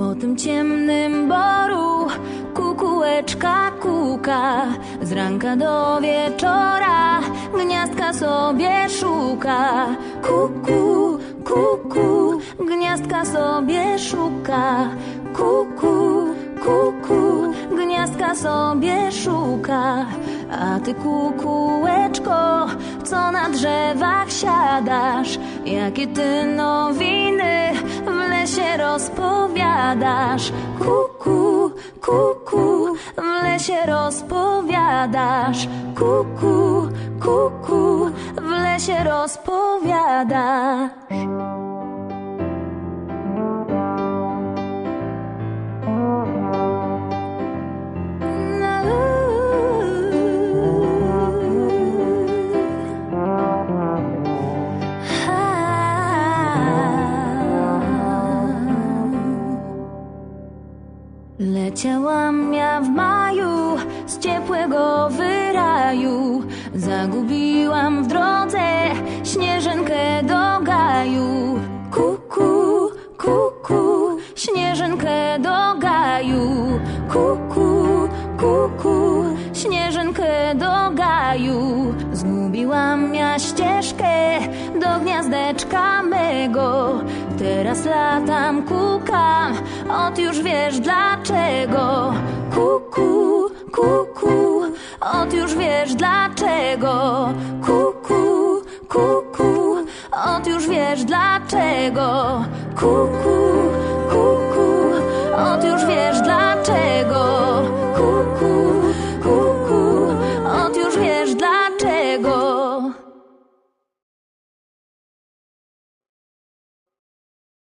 Po tym ciemnym boru. Kukułeczka kuka Z ranka do wieczora. Gniazdka sobie szuka. Kuku, kuku, gniazdka sobie szuka. Kuku, kuku, gniazdka sobie szuka. A ty kukułeczko, co na drzewach siadasz? Jakie ty nowiny w lesie rozpowiadasz Kuku, kuku, w lesie rozpowiadasz. Kuku, kuku, w lesie rozpowiadasz Leciałam ja w maju z ciepłego wyraju. Zagubiłam w drodze śnieżynkę do gaju. Kuku, kuku, śnieżynkę do gaju. Kuku, Zgubiłam ja ścieżkę do gniazdeczka mego. Teraz latam, kukam, ot już wiesz dlaczego. Kuku, kuku, ot już wiesz dlaczego. Kuku, kuku, ot już wiesz dlaczego. Kuku,